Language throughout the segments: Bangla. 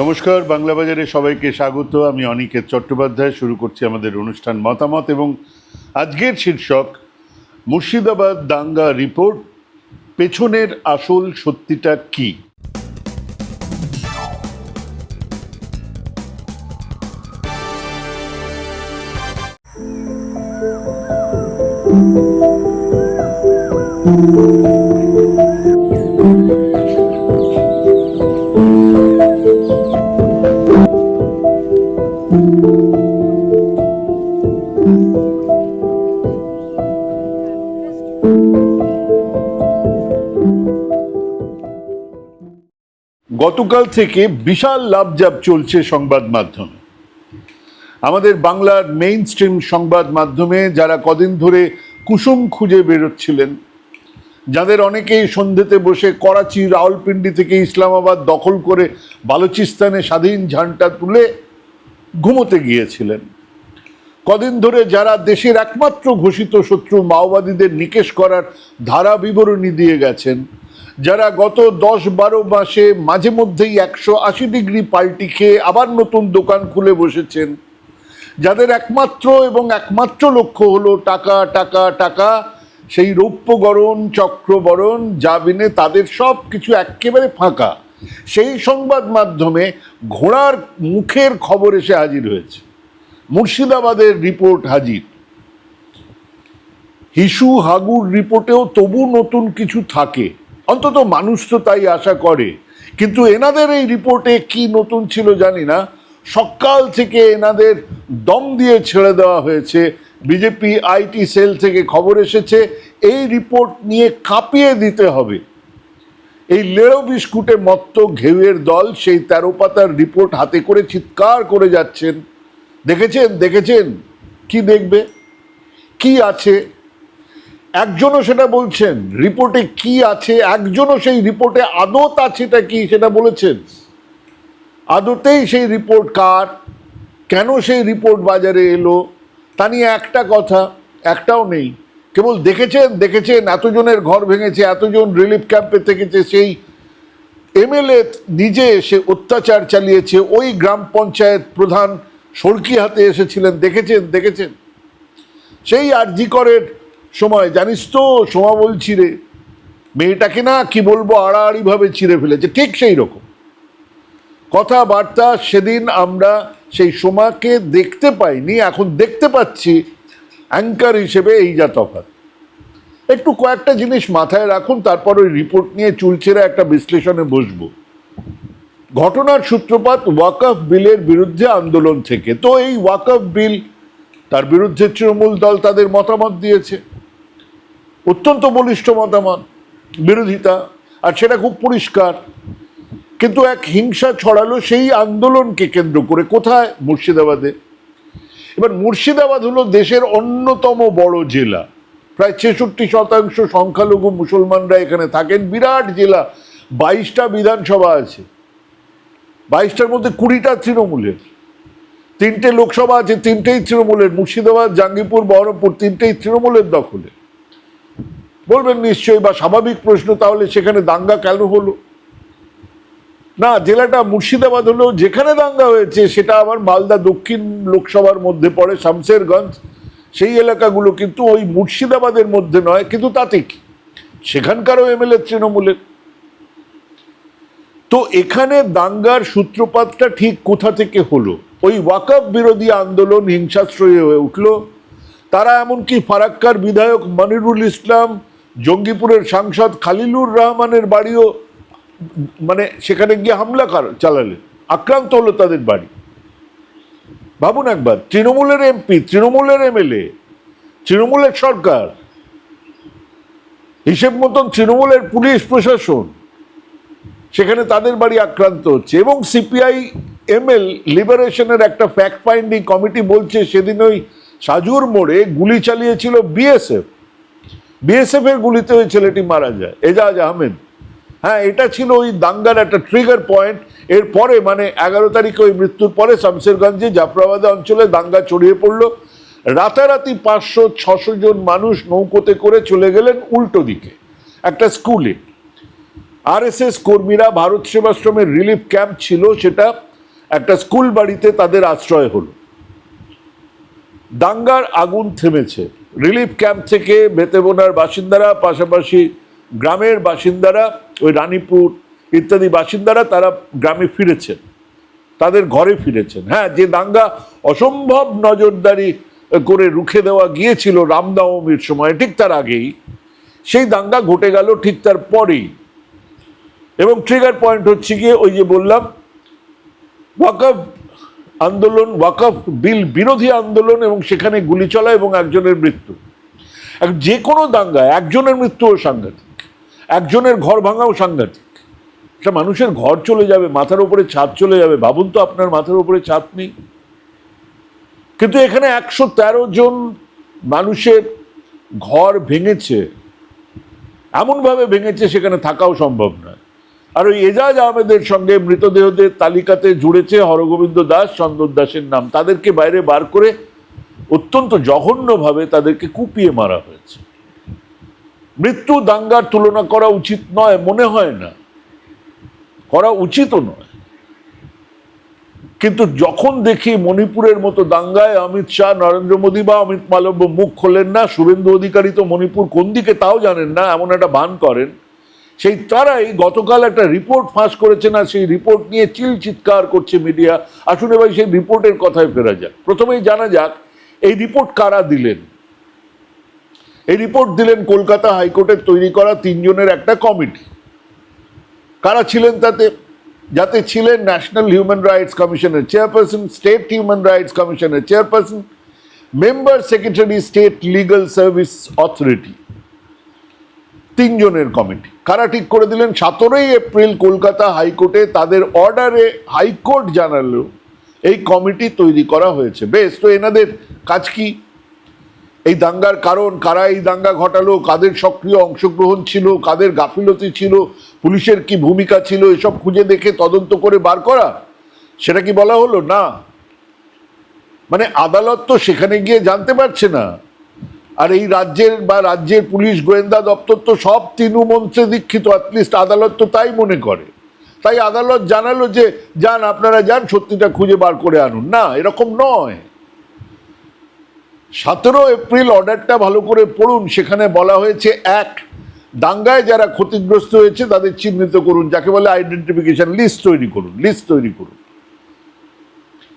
নমস্কার, বাংলা বাজারে সবাইকে স্বাগত। আমি অনিকেত চট্টোপাধ্যায়, শুরু করছি আমাদের অনুষ্ঠান মতামত এবং আজকের শীর্ষক, মুর্শিদাবাদ দাঙ্গা রিপোর্ট, পেছনের আসল সত্যিটা কি? গতকাল থেকে বিশাল লাভজাব চলছে সংবাদ মাধ্যমে। আমাদের বাংলার মেইন স্ট্রিম সংবাদ মাধ্যমে যারা কদিন ধরে কুসুম খুঁজে বেরোচ্ছিলেন, যাদের অনেকেই সন্ধ্যেতে বসে করাচি, রাওয়ালপিন্ডি থেকে ইসলামাবাদ দখল করে বালুচিস্তানে স্বাধীন ঝান্ডা তুলে ঘুমোতে গিয়েছিলেন। কদিন ধরে যারা দেশের একমাত্র ঘোষিত শত্রু মাওবাদীদের নিকেশ করার ধারা বিবরণী দিয়ে গেছেন যারা গত দশ বারো মাসে মাঝে মধ্যেই একশো আশি ডিগ্রি পাল্টি খেয়ে আবার নতুন দোকান খুলে বসেছেন, যাদের একমাত্র এবং একমাত্র লক্ষ্য হলো টাকা টাকা টাকা, সেই রৌপ্যগরণ চক্রবরণ জাবিনে তাদের সব কিছু একেবারে ফাঁকা। সেই সংবাদ মাধ্যমে ঘোড়ার মুখের খবর এসে হাজির হয়েছে। মুর্শিদাবাদের রিপোর্ট হাজির। হিসু হাগুর রিপোর্টেও তবু নতুন কিছু থাকে। অন্তত মানুষ তো তাই আশা করে। কিন্তু এনাদের এই রিপোর্টে কি নতুন ছিল জানি না। সকাল থেকে এনাদের দম দিয়ে ছেড়ে দেওয়া হয়েছে। বিজেপি আইটি সেল থেকে খবর এসেছে, এই রিপোর্ট নিয়ে কাঁপিয়ে দিতে হবে। এই লেড়ো বিস্কুটে মত্ত ঘেউয়ের দল সেই তেরো পাতার রিপোর্ট হাতে করে চিৎকার করে যাচ্ছেন। দেখেছেন? দেখেছেন? কি দেখবে? কি আছে? একজনও সেটা বলছেন। রিপোর্টে কি আছে? একজনও সেই রিপোর্টে আদত আছেটা কি সেটা বলেছেন? আদতেই সেই রিপোর্ট কার? কেন সেই রিপোর্ট বাজারে এলো? তা নিয়ে একটা কথা, একটাও নেই। কেবল দেখেছেন দেখেছেন, এতজনের ঘর ভেঙেছে, এতজন রিলিফ ক্যাম্পে থেকেছে, সেই এমএলএ নিজে এসে অত্যাচার চালিয়েছে, ওই গ্রাম পঞ্চায়েত প্রধান সড়কি হাতে এসেছিলেন, দেখেছেন দেখেছেন? সেই আরজি করের সময়, জানিস তো, সোমা বলছি রে, মেয়েটাকে না, কি বলব আড়াআড়িভাবে ছিঁড়ে ফেলেছে, ঠিক সেই রকম। কথাবার্তা সেদিন আমরা সেই সোমাকে দেখতে পাইনি, এখন দেখতে পাচ্ছি অ্যাঙ্কার হিসেবে এই যা তফাৎ। একটু কয়েকটা জিনিস মাথায় রাখুন, তারপর ওই রিপোর্ট নিয়ে চুলছেরা একটা বিশ্লেষণে বসবো। ঘটনার সূত্রপাত ওয়াকফ বিলের বিরুদ্ধে আন্দোলন থেকে। তো এই ওয়াকফ বিল, তার বিরুদ্ধে তৃণমূল দল তাদের মতামত দিয়েছে। অত্যন্ত বলিষ্ঠ মতামত, বিরোধিতা, আর সেটা খুব পরিষ্কার। কিন্তু এক হিংসা ছড়ালো সেই আন্দোলনকে কেন্দ্র করে কোথায়? মুর্শিদাবাদে। এবার মুর্শিদাবাদ হলো দেশের অন্যতম বড় জেলা। প্রায় ছেষট্টি শতাংশ সংখ্যালঘু মুসলমানরা এখানে থাকেন। বিরাট জেলা, বাইশটা বিধানসভা আছে। বাইশটার মধ্যে কুড়িটা তৃণমূলের। তিনটে লোকসভা আছে, তিনটেই তৃণমূলের। মুর্শিদাবাদ, জাঙ্গিপুর, বহরমপুর, তিনটেই তৃণমূলের দখলে। বলবেন নিশ্চয়ই বা স্বাভাবিক প্রশ্ন, তাহলে সেখানে দাঙ্গা কেন হলো? না, জেলাটা মুর্শিদাবাদ হলো যেখানে দাঙ্গা হয়েছে, সেটা আবার মালদা দক্ষিণ লোকসভার মধ্যে পড়ে শামসেরগঞ্জ সেই এলাকাগুলো কিন্তু ওই মুর্শিদাবাদের মধ্যে নয়, কিন্তু তাতে কি? সেখানকারও এমএলএ তৃণমূলের। তো এখানে দাঙ্গার সূত্রপাতটা ঠিক কোথা থেকে হলো? ওই ওয়াকফ বিরোধী আন্দোলন হিংসাশ্রয়ী হয়ে উঠল। তারা এমনকি ফারাক্কার বিধায়ক মনিরুল ইসলাম জঙ্গিপুরের সাংসদ খালিলুর রহমানের বাড়িও মানে সেখানে গিয়ে হামলা চালালেন আক্রান্ত হলো তাদের বাড়ি। ভাবুন একবার, তৃণমূলের এমপি, তৃণমূলের এমএলএ, তৃণমূলের সরকার, হিসেব মতন তৃণমূলের পুলিশ প্রশাসন, সেখানে তাদের বাড়ি আক্রান্ত হচ্ছে এবং সিপিআই এমএল লিবারেশনের একটা ফ্যাক্ট ফাইন্ডিং কমিটি বলছে সেদিন ওই সাজুর মোড়ে গুলি চালিয়েছিল বিএসএফ। বিএসএফ এর গুলিতে ওই ছেলেটি মারা যায়। এজাজ আহমেদ। হ্যাঁ এটা ছিল ওই দাঙ্গার একটা ট্রিগার পয়েন্ট এর পরে মানে এগারো তারিখে ওই মৃত্যুর পরে শামসেরগঞ্জে জাফরাবাদে অঞ্চলে দাঙ্গা ছড়িয়ে পড়ল। রাতারাতি পাঁচশো, ছশো জন মানুষ নৌকোতে করে চলে গেলেন উল্টো দিকে, একটা স্কুলে আরএসএস কর্মীরা ভারত সেবাশ্রমের রিলিফ ক্যাম্প ছিল, সেটা একটা স্কুল বাড়িতে তাদের আশ্রয় হল। দাঙ্গার আগুন থেমেছে। রিলিফ ক্যাম্প থেকে বেতেবোনার বাসিন্দারা, পাশাপাশি গ্রামের বাসিন্দারা, ওই রানীপুর ইত্যাদি বাসিন্দারা, তারা গ্রামে ফিরেছেন। তাদের ঘরে ফিরেছেন। হ্যাঁ যে দাঙ্গা অসম্ভব নজরদারি করে রুখে দেওয়া গিয়েছিল রামনবমীর সময়, ঠিক তার আগেই, সেই দাঙ্গা ঘটে গেল ঠিক তার পরেই। এবং ট্রিগার পয়েন্ট হচ্ছে গিয়ে ওই যে বললাম, ওয়াকফ আন্দোলন, ওয়াকফ, বিল, বিরোধী আন্দোলন এবং সেখানে গুলি চলা এবং একজনের মৃত্যু। যে কোনো দাঙ্গায় একজনের মৃত্যুও সাংঘাতিক। একজনের ঘর ভাঙাও সাংঘাতিক। একটা মানুষের ঘর চলে যাবে, মাথার উপরে ছাদ চলে যাবে, ভাবুন তো আপনার মাথার উপরে ছাদ নেই। কিন্তু এখানে একশো তেরো জন মানুষের ঘর ভেঙেছে। এমনভাবে ভেঙেছে সেখানে থাকাও সম্ভব নয়। আর ওই এজাজ আহমেদের সঙ্গে মৃতদেহদের তালিকাতে জুড়েছে হরগোবিন্দ দাস, চন্দন দাসের নাম। তাদেরকে বাইরে বার করে অত্যন্ত জঘন্যভাবে তাদেরকে কুপিয়ে মারা হয়েছে। মৃত্যু দাঙ্গার তুলনা করা উচিত নয়, মনে হয় না। করা উচিতও নয়। কিন্তু যখন দেখি মণিপুরের মতো দাঙ্গায় অমিত শাহ, নরেন্দ্র মোদী বা অমিত মালব্য মুখ খোলেন না, শুভেন্দু অধিকারী তো মণিপুর কোন দিকে তাও জানেন না, এমন একটা ভান করেন। সেই তারাই গতকাল একটা রিপোর্ট ফাঁস করেছে না, সেই রিপোর্ট নিয়ে চিল চিৎকার করছে মিডিয়া। আসুন এবার সেই রিপোর্টের কথায় ফেরা যাক। প্রথমেই জানা যাক, এই রিপোর্ট কারা দিলেন? এই রিপোর্ট দিলেন কলকাতা হাইকোর্টের তৈরি করা তিনজনের একটা কমিটি। কারা ছিলেন তাতে? যাতে ছিলেন ন্যাশনাল হিউম্যান রাইটস কমিশনের চেয়ারপারসন, স্টেট হিউম্যান রাইটস কমিশনের chairperson, member secretary, state legal service authority. তিনজনের কমিটি। কারা ঠিক করে দিলেন? সতেরোই এপ্রিল কলকাতা হাইকোর্টে তাদের অর্ডারে হাইকোর্ট জানালো, এই কমিটি তৈরি করা হয়েছে। বেশ, তো এনাদের কাজ কি? এই দাঙ্গার কারণ, কারা এই দাঙ্গা ঘটালো? কাদের সক্রিয় অংশগ্রহণ ছিল? কাদের গাফিলতি ছিল? পুলিশের কি ভূমিকা ছিল? এসব খুঁজে দেখে তদন্ত করে বার করা? সেটা কি বলা হলো? না। মানে আদালত তো সেখানে গিয়ে জানতে পারছে না। আর এই রাজ্যের বা রাজ্যের পুলিশ, গোয়েন্দা দপ্তর তো সব তৃণমন্ত্রে দীক্ষিত অ্যাটলিস্ট আদালত তো তাই মনে করে। তাই আদালত জানালো যে, যান, আপনারা যান, সত্যিটা খুঁজে বার করে আনুন। না, এরকম নয়। সতেরো এপ্রিল অর্ডারটা ভালো করে পড়ুন, সেখানে বলা হয়েছে, এক, দাঙ্গায় যারা ক্ষতিগ্রস্ত হয়েছে, তাদের চিহ্নিত করুন, যাকে বলে আইডেন্টিফিকেশন লিস্ট তৈরি করুন লিস্ট তৈরি করুন।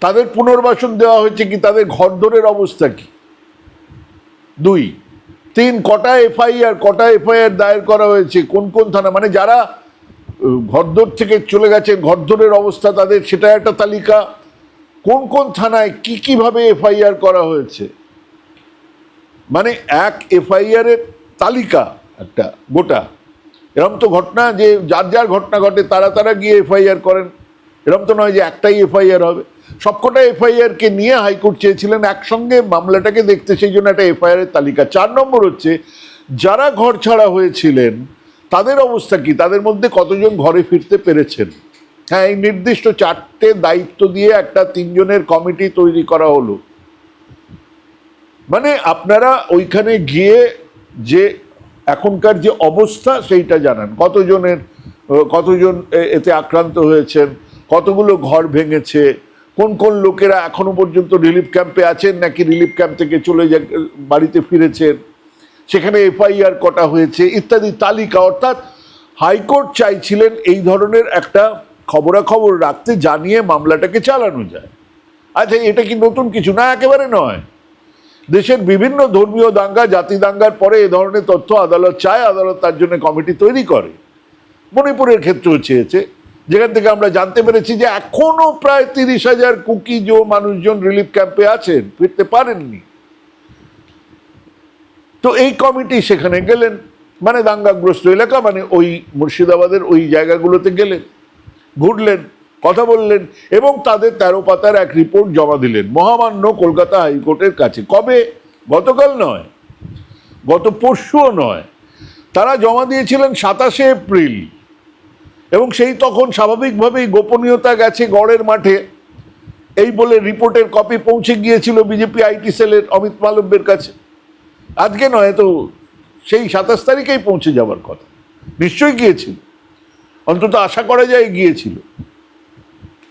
তাদের পুনর্বাসন দেওয়া হয়েছে কি? তাদের ঘরদোরের অবস্থা কি? দুই, তিন, কটা এফআইআর কটা এফআইআর দায়ের করা হয়েছে? কোন কোন থানা? মানে যারা ঘরদোর থেকে চলে গেছেন ঘরদোরের অবস্থা তাদের সেটা একটা তালিকা। কোন কোন থানায় কি, কীভাবে এফআইআর করা হয়েছে? মানে এক এফআইআর এর তালিকা একটা, গোটা। এরকম তো ঘটনা যে, যার যার ঘটনা ঘটে, তারা তারা গিয়ে এফআইআর করেন। এরকম তো নয় যে একটাই এফআইআর হবে। সবকটা এফআইআর কে নিয়ে হাইকোর্ট চেয়েছিলেন একসঙ্গে মামলাটাকে দেখতে, সেই জন্য একটা এফআইআর এর তালিকা। চার নম্বর হচ্ছে, যারা ঘর ছাড়া হয়েছিলেন, তাদের অবস্থা কি? তাদের মধ্যে কতজন ঘরে ফিরতে পেরেছেন? হ্যাঁ এই নির্দিষ্ট চারটে দায়িত্ব দিয়ে একটা তিনজনের কমিটি তৈরি করা হলো। মানে আপনারা ওইখানে গিয়ে যে এখনকার যে অবস্থা, সেইটা জানান। কতজনের, কতজন এতে আক্রান্ত হয়েছেন? কতগুলো ঘর ভেঙেছে? কোন কোন লোকেরা এখনও পর্যন্ত রিলিফ ক্যাম্পে আছেন নাকি রিলিফ ক্যাম্প থেকে চলে যা বাড়িতে ফিরেছেন? সেখানে এফআইআর কটা হয়েছে, ইত্যাদি তালিকা। অর্থাৎ হাইকোর্ট চাইছিলেন এই ধরনের একটা খবরাখবর রাখতে জানিয়ে মামলাটাকে চালানো যায়। আচ্ছা এটা কি নতুন কিছু? না, একেবারে নয়। দেশের বিভিন্ন ধর্মীয় দাঙ্গা, জাতি দাঙ্গার পরে এ ধরনের তথ্য আদালত চায়, আদালত তার জন্য কমিটি তৈরি করে। মণিপুরের ক্ষেত্রেও চেয়েছে। যেখান থেকে আমরা জানতে পেরেছি যে এখনও প্রায় তিরিশ হাজার কুকিজো মানুষজন রিলিফ ক্যাম্পে আছেন, ফিরতে পারেননি। তো এই কমিটি সেখানে গেলেন মানে দাঙ্গাগ্রস্ত এলাকা মানে ওই মুর্শিদাবাদের ওই জায়গাগুলোতে গেলেন, ঘুরলেন, কথা বললেন, এবং তাদের তেরো পাতার এক রিপোর্ট জমা দিলেন, মহামান্য কলকাতা হাইকোর্টের কাছে। কবে? গতকাল নয়, গত পরশুও নয়। তারা জমা দিয়েছিলেন সাতাশে এপ্রিল। এবং সেই তখন স্বাভাবিকভাবেই গোপনীয়তা গেছে গড়ের মাঠে। এই বলে রিপোর্টের কপি পৌঁছে গিয়েছিল বিজেপি আইটি সেলের অমিত মালব্যের কাছে। আজকে নয় তো সেই সাতাশ তারিখেই পৌঁছে যাবার কথা। নিশ্চয়ই গিয়েছিল। অন্তত আশা করা যায় গিয়েছিল।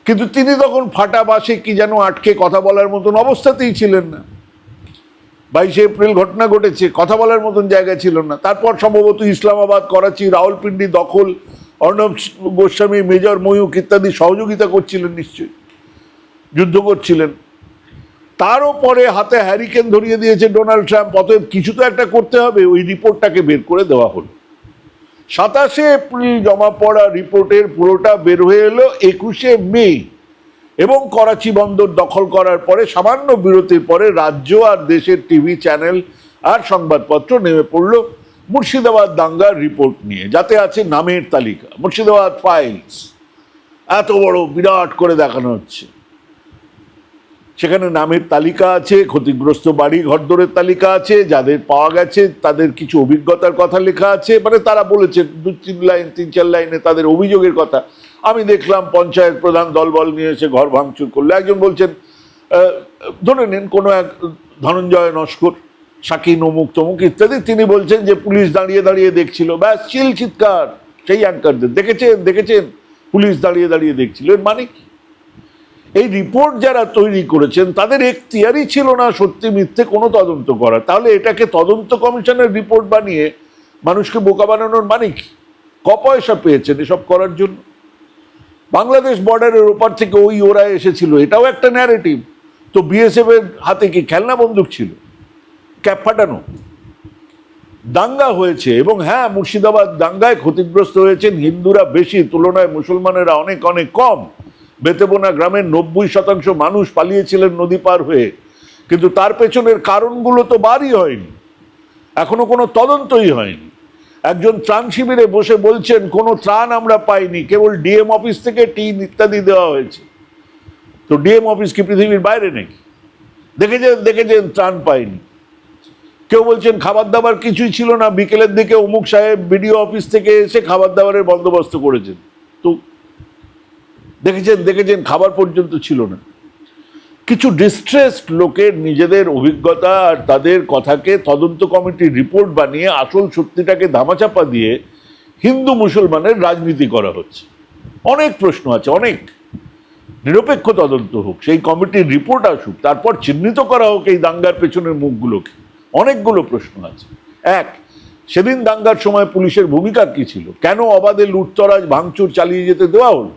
কিন্তু তিনি তখন ফাটা বাসে কি যেন আটকে কথা বলার মতন অবস্থাতেই ছিলেন না। বাইশে এপ্রিল ঘটনা ঘটেছে, কথা বলার মতন জায়গা ছিল না। তারপর সম্ভবত ইসলামাবাদ, করাচি, রাওয়ালপিন্ডি দখল অর্ণব গোস্বামী, মেজর ময়ূক ইত্যাদি সহযোগিতা করছিলেন নিশ্চয়ই, যুদ্ধ করছিলেন। তারও পরে হাতে হ্যারিকেন ধরিয়ে দিয়েছে ডোনাল্ড ট্রাম্প অতএব কিছু তো একটা করতে হবে, ওই রিপোর্টটাকে বের করে দেওয়া হলো। সাতাশে এপ্রিল জমা পড়া রিপোর্টের পুরোটা বের হয়ে এলো একুশে মে, এবং করাচি বন্দর দখল করার পরে, সামান্য বিরতির পরে রাজ্য আর দেশের টিভি চ্যানেল আর সংবাদপত্র নেমে পড়ল। মুর্শিদাবাদ দাঙ্গার রিপোর্ট নিয়ে, যাতে আছে নামের তালিকা, মুর্শিদাবাদ ফাইলস এত বড় বিরাট করে দেখানো হচ্ছে। সেখানে নামের তালিকা আছে, ক্ষতিগ্রস্ত বাড়ি ঘরদোরের তালিকা আছে, যাদের পাওয়া গেছে তাদের কিছু অভিজ্ঞতার কথা লেখা আছে। মানে তারা বলেছে দু তিন লাইন, তিন চার লাইনে তাদের অভিযোগের কথা। আমি দেখলাম পঞ্চায়েত প্রধান দলবল নিয়ে এসে ঘর ভাঙচুর করল। একজন বলছেন ধরে নিন কোনো এক ধনঞ্জয় নস্কর শাকিন অমুক তমুক ইত্যাদি। তিনি বলছেন যে পুলিশ দাঁড়িয়ে দাঁড়িয়ে দেখছিল। ব্যাস, চিল চিৎকার। সেই অ্যাঙ্কারদের। দেখেছেন? দেখেছেন? পুলিশ দাঁড়িয়ে দাঁড়িয়ে দেখছিল। এর মানে কি? এই রিপোর্ট যারা তৈরি করেছেন, তাদের এখতিয়ারই ছিল না সত্যি মিথ্যে কোনো তদন্ত করার। তাহলে এটাকে তদন্ত কমিশনের রিপোর্ট বানিয়ে মানুষকে বোকা বানানোর মানে কি? ক পয়সা পেয়েছেন এসব করার জন্য? বাংলাদেশ বর্ডারের ওপার থেকে ওই ওরা এসেছিল। এটাও একটা ন্যারেটিভ তো বিএসএফ এর হাতে কি খেলনা বন্দুক ছিল? ক্যাপ ফাটানো। দাঙ্গা হয়েছে এবং হ্যাঁ মুর্শিদাবাদ দাঙ্গায় ক্ষতিগ্রস্ত হয়েছেন হিন্দুরা বেশি, তুলনায় মুসলমানেরা অনেক অনেক কম। বেতেবোনা গ্রামের নব্বই শতাংশ মানুষ পালিয়েছিলেন নদী পার হয়ে। কিন্তু তার পেছনের কারণগুলো তো বারই হয়নি। এখনও কোনো তদন্তই হয়নি। একজন ত্রাণ শিবিরে বসে বলছেন, কোনো ত্রাণ আমরা পাইনি, কেবল ডিএম অফিস থেকে টিন ইত্যাদি দেওয়া হয়েছে। তো ডিএম অফিস কি পৃথিবীর বাইরে নাকি? দেখেছেন দেখেছেন, ত্রাণ পাইনি। কেউ বলছেন খাবার দাবার কিছুই ছিল না। বিকেলের দিকে অমুক সাহেব বিডিও অফিস থেকে এসে খাবার দাবারের বন্দোবস্ত করেছেন। তো দেখেছেন দেখেছেন, খাবার পর্যন্ত ছিল না। কিছু ডিস্ট্রেসড লোকের নিজেদের অভিজ্ঞতা আর তাদের কথাকে তদন্ত কমিটির রিপোর্ট বানিয়ে আসল সত্যিটাকে ধামাচাপা দিয়ে হিন্দু মুসলমানের রাজনীতি করা হচ্ছে। অনেক প্রশ্ন আছে, অনেক। নিরপেক্ষ তদন্ত হোক, সেই কমিটির রিপোর্ট আসুক, তারপর চিহ্নিত করা হোক এই দাঙ্গার পেছনের মুখগুলোকে। অনেকগুলো প্রশ্ন আছে। এক, সেদিন দাঙ্গার সময় পুলিশের ভূমিকা কি ছিল? কেন অবাধে লুটতরাজ ভাঙচুর চালিয়ে যেতে দেওয়া হলো?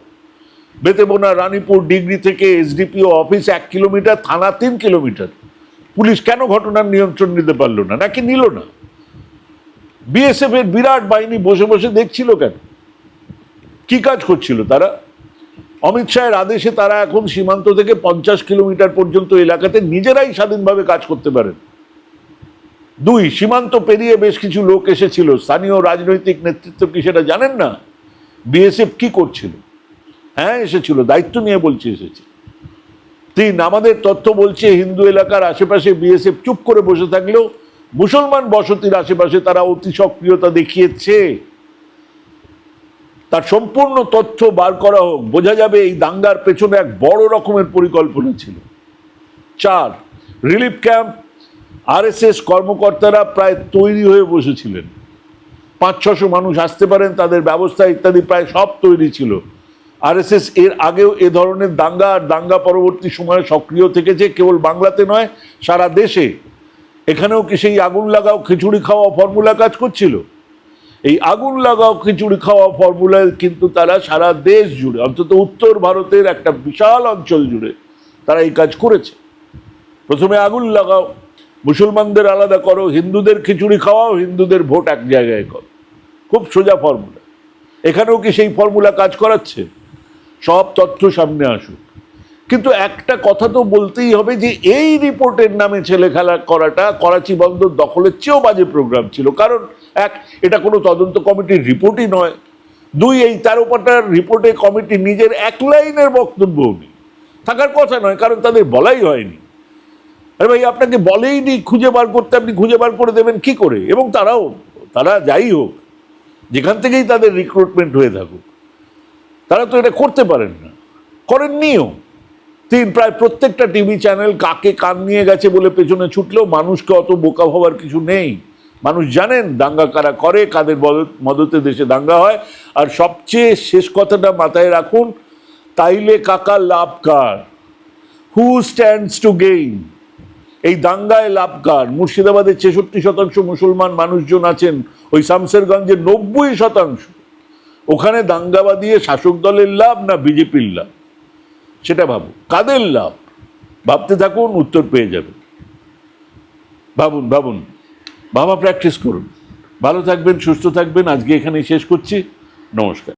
বেতেবোনা, রানীপুর, ডিগ্রি থেকে এসডিপিও অফিস এক কিলোমিটার, থানা তিন কিলোমিটার। পুলিশ কেন ঘটনার নিয়ন্ত্রণ নিতে পারল না? নাকি নিল না? বিএসএফ এর বিরাট বাহিনী বসে বসে দেখছিল কেন? কি কাজ করছিল তারা? অমিত শাহের আদেশে তারা এখন সীমান্ত থেকে পঞ্চাশ কিলোমিটার পর্যন্ত এলাকাতে নিজেরাই স্বাধীনভাবে কাজ করতে পারেন। দুই, সীমান্ত পেরিয়ে বেশ কিছু লোক এসেছিল। স্থানীয় রাজনৈতিক নেতৃত্ব কি সেটা জানেন না? বিএসএফ কি করছিল? হ্যাঁ এসেছিল, দায়িত্ব নিয়ে বলছে এসেছে। তিন, আমাদের তথ্য বলছে হিন্দু এলাকার আশেপাশে বিএসএফ চুপ করে বসে থাকলেও মুসলমান বসতির আশেপাশে তারা অতি সক্রিয়তা দেখিয়েছে। তার সম্পূর্ণ তথ্য বার করা হোক, বোঝা যাবে এই দাঙ্গার পেছনে এক বড় রকমের পরিকল্পনা ছিল। চার, রিলিফ ক্যাম্প আরএসএস কর্মকর্তারা প্রায় তৈরি হয়ে বসেছিলেন। পাঁচ, ছশো মানুষ আসতে পারেন, তাদের ব্যবস্থা ইত্যাদি প্রায় সব তৈরি ছিল। আরএসএস এর আগেও এ ধরনের দাঙ্গা আর দাঙ্গা পরবর্তী সময়ে সক্রিয় থেকেছে, কেবল বাংলাতে নয়, সারা দেশে। এখানেও কি সেই আগুন লাগাও, খিচুড়ি খাওয়া ফর্মুলা কাজ করছিল? এই আগুন লাগাও, খিচুড়ি খাওয়া ফর্মুলায় কিন্তু তারা সারা দেশ জুড়ে, অন্তত উত্তর ভারতের একটা বিশাল অঞ্চল জুড়ে তারা এই কাজ করেছে। প্রথমে আগুন লাগাও মুসলমানদের আলাদা করো, হিন্দুদের খিচুড়ি খাওয়াও, হিন্দুদের ভোট এক জায়গায় করো। খুব সোজা ফর্মুলা। এখানেও কি সেই ফর্মুলা কাজ করাচ্ছে? সব তথ্য সামনে আসুক। কিন্তু একটা কথা তো বলতেই হবে যে, এই রিপোর্টের নামে ছেলে খেলা করাটা করাচি বন্দর দখলের চেয়েও বাজে প্রোগ্রাম ছিল। কারণ, এক, এটা কোনো তদন্ত কমিটির রিপোর্টই নয়। দুই, এই তেরো পাতার রিপোর্টে কমিটি নিজের এক লাইনের বক্তব্যও নেই। থাকার কথা নয়, কারণ তাদের বলাই হয়নি। আরে ভাই, আপনাকে বলেই নি, খুঁজে বার করতে আপনি খুঁজে বার করে দেবেন কি করে? এবং তারাও, তারা যাই হোক, যেখান থেকেই তাদের রিক্রুটমেন্ট হয়ে থাকুক, তারা তো এটা করতে পারেন না। করেননিও তিন, প্রায় প্রত্যেকটা টিভি চ্যানেল কাকে কান নিয়ে গেছে বলে পেছনে ছুটলেও মানুষকে অত বোকা হওয়ার কিছু নেই। মানুষ জানেন দাঙ্গা কারা করে, কাদের মদত- দেশে দাঙ্গা হয়। আর সবচেয়ে শেষ কথাটা মাথায় রাখুন, তাইলে কাকা লাভ কার? হু স্ট্যান্ডস টু গেইন এই দাঙ্গায় লাভ কার? মুর্শিদাবাদের ছেষট্টি শতাংশ মুসলমান মানুষজন আছেন, ওই শামসেরগঞ্জের নব্বই শতাংশ। ওখানে দাঙ্গা বাদিয়ে শাসক দলের লাভ না বিজেপির লাভ? সেটা ভাবো কাদের লাভ? ভাবতে থাকুন, উত্তর পেয়ে যাবেন। ভাবুন ভাবুন। বাবা প্র্যাকটিস করুন। ভালো থাকবেন, সুস্থ থাকবেন। আজকে এখানেই শেষ করছি। নমস্কার।